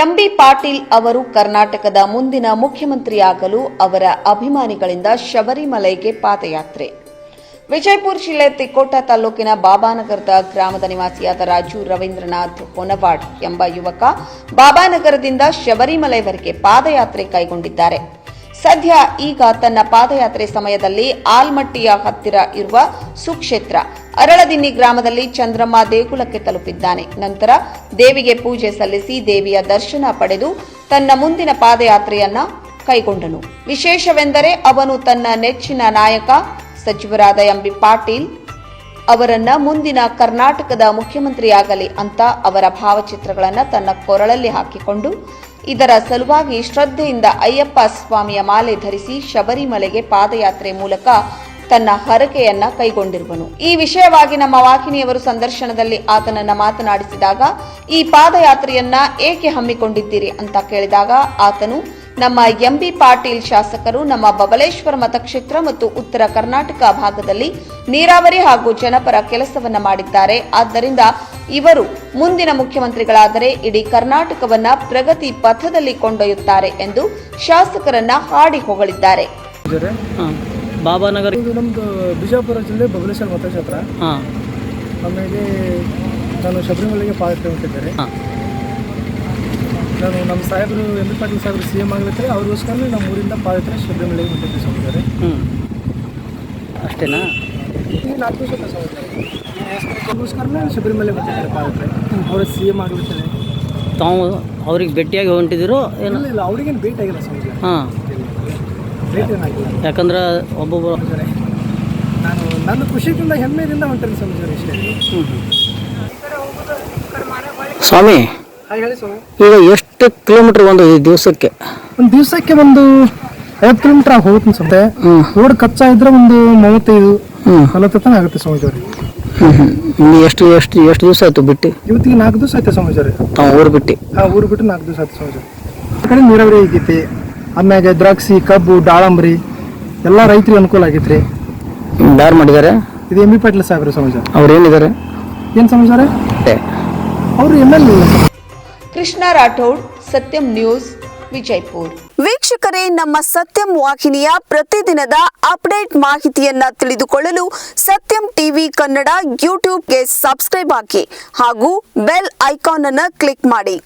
MB Patil ಅವರು ಕರ್ನಾಟಕದ ಮುಂದಿನ ಮುಖ್ಯಮಂತ್ರಿಯಾಗಲು ಅವರ ಅಭಿಮಾನಿಗಳಿಂದ ಶಬರಿಮಲೆಗೆ ಪಾದಯಾತ್ರೆ. ವಿಜಯಪುರ ಜಿಲ್ಲೆ ತಿಕೋಟ ತಾಲೂಕಿನ ಬಾಬಾನಗರದ ಗ್ರಾಮದ ನಿವಾಸಿಯಾದ ರಾಜು ರವೀಂದ್ರನಾಥ್ ಹೊನವಾಡ್ ಎಂಬ ಯುವಕ ಬಾಬಾನಗರದಿಂದ ಶಬರಿಮಲೆವರೆಗೆ ಪಾದಯಾತ್ರೆ ಕೈಗೊಂಡಿದ್ದಾರೆ. ಸದ್ಯ ಈಗ ತನ್ನ ಪಾದಯಾತ್ರೆ ಸಮಯದಲ್ಲಿ ಆಲ್ಮಟ್ಟಿಯ ಹತ್ತಿರ ಇರುವ ಸುಕ್ಷೇತ್ರ ಅರಳದಿನ್ನಿ ಗ್ರಾಮದಲ್ಲಿ ಚಂದ್ರಮ್ಮ ದೇಗುಲಕ್ಕೆ ತಲುಪಿದ್ದಾನೆ. ನಂತರ ದೇವಿಗೆ ಪೂಜೆ ಸಲ್ಲಿಸಿ ದೇವಿಯ ದರ್ಶನ ಪಡೆದು ತನ್ನ ಮುಂದಿನ ಪಾದಯಾತ್ರೆಯನ್ನ ಕೈಗೊಂಡನು. ವಿಶೇಷವೆಂದರೆ ಅವನು ತನ್ನ ನೆಚ್ಚಿನ ನಾಯಕ ಸಚಿವರಾದ ಎಂಬಿ ಪಾಟೀಲ್ ಅವರನ್ನ ಮುಂದಿನ ಕರ್ನಾಟಕದ ಮುಖ್ಯಮಂತ್ರಿಯಾಗಲಿ ಅಂತ ಅವರ ಭಾವಚಿತ್ರಗಳನ್ನು ತನ್ನ ಕೊರಳಲ್ಲಿ ಹಾಕಿಕೊಂಡು ಇದರ ಸಲುವಾಗಿ ಶ್ರದ್ಧೆಯಿಂದ ಅಯ್ಯಪ್ಪ ಸ್ವಾಮಿಯ ಮಾಲೆ ಧರಿಸಿ ಶಬರಿಮಲೆಗೆ ಪಾದಯಾತ್ರೆ ಮೂಲಕ ತನ್ನ ಹರಕೆಯನ್ನ ಕೈಗೊಂಡಿರುವನು. ಈ ವಿಷಯವಾಗಿ ನಮ್ಮ ವಾಹಿನಿಯವರು ಸಂದರ್ಶನದಲ್ಲಿ ಆತನನ್ನ ಮಾತನಾಡಿಸಿದಾಗ ಈ ಪಾದಯಾತ್ರೆಯನ್ನ ಏಕೆ ಹಮ್ಮಿಕೊಂಡಿದ್ದೀರಿ? ಅಂತ ಕೇಳಿದಾಗ ಆತನು ನಮ್ಮ ಎಂಬಿ ಪಾಟೀಲ್ ಶಾಸಕರು ನಮ್ಮ ಬಬಲೇಶ್ವರ ಮತಕ್ಷೇತ್ರ ಮತ್ತು ಉತ್ತರ ಕರ್ನಾಟಕ ಭಾಗದಲ್ಲಿ ನೀರಾವರಿ ಹಾಗೂ ಜನಪರ ಕೆಲಸವನ್ನ ಮಾಡಿದ್ದಾರೆ. ಆದ್ದರಿಂದ ಇವರು ಮುಂದಿನ ಮುಖ್ಯಮಂತ್ರಿಗಳಾದರೆ ಇಡೀ ಕರ್ನಾಟಕವನ್ನ ಪ್ರಗತಿ ಪಥದಲ್ಲಿ ಕೊಂಡೊಯ್ಯುತ್ತಾರೆ ಎಂದು ಶಾಸಕರನ್ನ ಹಾಡಿ ಹೊಗಳಿದ್ದಾರೆ. ಬಾಬಾನಗರ ಇದು ನಮ್ಮದು ಬಿಜಾಪುರ ಜಿಲ್ಲೆ ಬಬಲೇಶ್ವರ ಮತಕ್ಷೇತ್ರ. ಹಾಂ. ಆಮೇಲೆ ನಾನು ಶಬರಿಮಲೆಗೆ ಪಾದಯಾತ್ರೆ ಹೋಗ್ತಿದ್ದಾರೆ ಹಾಂ. ನಾನು ನಮ್ಮ ಸಾಹೇಬರು ಎಂ ಬಿ ಪಾಟೀಲ್ ಸಾಹೇಬರು ಸಿ ಎಂ ಆಗಿರ್ತಾರೆ ಅವ್ರಿಗೋಸ್ಕರ ನಮ್ಮ ಊರಿಂದ ಪಾದಯಾತ್ರೆ ಶಬರಿಮಲೆಗೆ ಹೊಂಟಿದ್ದೆ ಸ್ವಾಮಿದ್ದಾರೆ ಹ್ಞೂ ಅಷ್ಟೇನಾ? ಈ ನಾಲ್ಕು ಸ್ವಾಮಿದ್ದಾರೆ ಅವ್ರಿಗೋಸ್ಕರನೇ ಶಬರಿಮಲೆ ಬಂದಿದ್ದಾರೆ ಪಾದಯಾತ್ರೆ ಅವರ ಸಿ ಎಂ ಆಗಿರ್ತಾರೆ. ತಾವು ಅವ್ರಿಗೆ ಭೇಟಿಯಾಗಿ ಹೊಂಟಿದ್ದೀರೋ ಏನು? ಇಲ್ಲ ಅವ್ರಿಗೇನು ಭೇಟಿಯಾಗಿಲ್ಲ ಸ್ವಾಮಿದ್ದಾರೆ ಹಾಂ. ಯಾಕಂದ್ರೆ ಒಬ್ಬೊಬ್ಬರು ನಾನು ನನ್ನ ಖುಷಿಯಿಂದ ಹೆಮ್ಮೆಯಿಂದ ಹೊಂಟಿದ್ದೀನಿ ಸ್ವಾಮಿದ್ದಾರೆ ಇಷ್ಟೇ. ಹ್ಞೂ ಸ್ವಾಮಿ ಹೇಳಿ ಸ್ವಾಮಿ. ಈಗ ಎಷ್ಟು ಕಿಲೋಮೀಟರ್ ಒಂದು ದಿವಸಕ್ಕೆ? ಒಂದು ದಿವಸಕ್ಕೆ ಒಂದು ಐವತ್ತು ಕಿಲೋಮೀಟರ್ ಹೋಗುತ್ತೆ ಸಂತೆ ಹ್ಞೂ ರೋಡ್ ಕಚ್ಚಾ ಇದ್ರೆ ಒಂದು ಮೂವತ್ತೈದು ಹ್ಞೂ ನಲವತ್ತು ತನಕ ಆಗುತ್ತೆ ಸ್ವಾಮೀಜಿ ಎಷ್ಟು ಎಷ್ಟು ಎಷ್ಟು ದಿವಸ ಆಯ್ತು ಬಿಟ್ಟು? ಇವತ್ತಿಗೆ ನಾಲ್ಕು ದಿವಸ ಆಯ್ತು ಸ್ವಾಮೀಜಿ ತಾವು ಊರು ಬಿಟ್ಟು. ಆ ಊರು ಬಿಟ್ಟು ನಾಲ್ಕು ದಿವಸ ಆಯ್ತು ಸ್ವಾಮೀಜಿ ಆ ಕಡೆ ನೀರಾವರಿ ಆಗೈತಿ ಆಮ್ಯಾಗ ದ್ರಾಕ್ಷಿ ಕಬ್ಬು ದಾಳಂಬ್ರಿ ಎಲ್ಲ ರೈತರಿಗೆ ಅನುಕೂಲ ಆಗೈತ್ರಿ. ಯಾರು ಮಾಡಿದ್ದಾರೆ? ಇದು ಎಂ ಬಿ ಪಾಟೀಲ್ ಸಾಹೇಬ್ರಿ ಸಮಾಚಾರ ಅವ್ರು ಏನಿದ್ದಾರೆ? ಏನು ಸಮಾಚಾರ? ಅವರು ಎಂ ಎಲ್ ಕೃಷ್ಣ ರಾಠೋಡ್ ಸತ್ಯಂ ನ್ಯೂಸ್ ವಿಜಯಪುರ. ವೀಕ್ಷಕರೇ ನಮ್ಮ ಸತ್ಯಂ ವಾಹಿನಿಯ ಪ್ರತಿದಿನದ ಅಪ್ಡೇಟ್ ಮಾಹಿತಿಯನ್ನ ತಿಳಿದುಕೊಳ್ಳಲು ಸತ್ಯಂ ಟಿವಿ ಕನ್ನಡ ಯೂಟ್ಯೂಬ್ಗೆ ಸಬ್ಸ್ಕ್ರೈಬ್ ಹಾಕಿ ಹಾಗೂ ಬೆಲ್ ಐಕಾನ್ ಅನ್ನು ಕ್ಲಿಕ್ ಮಾಡಿ.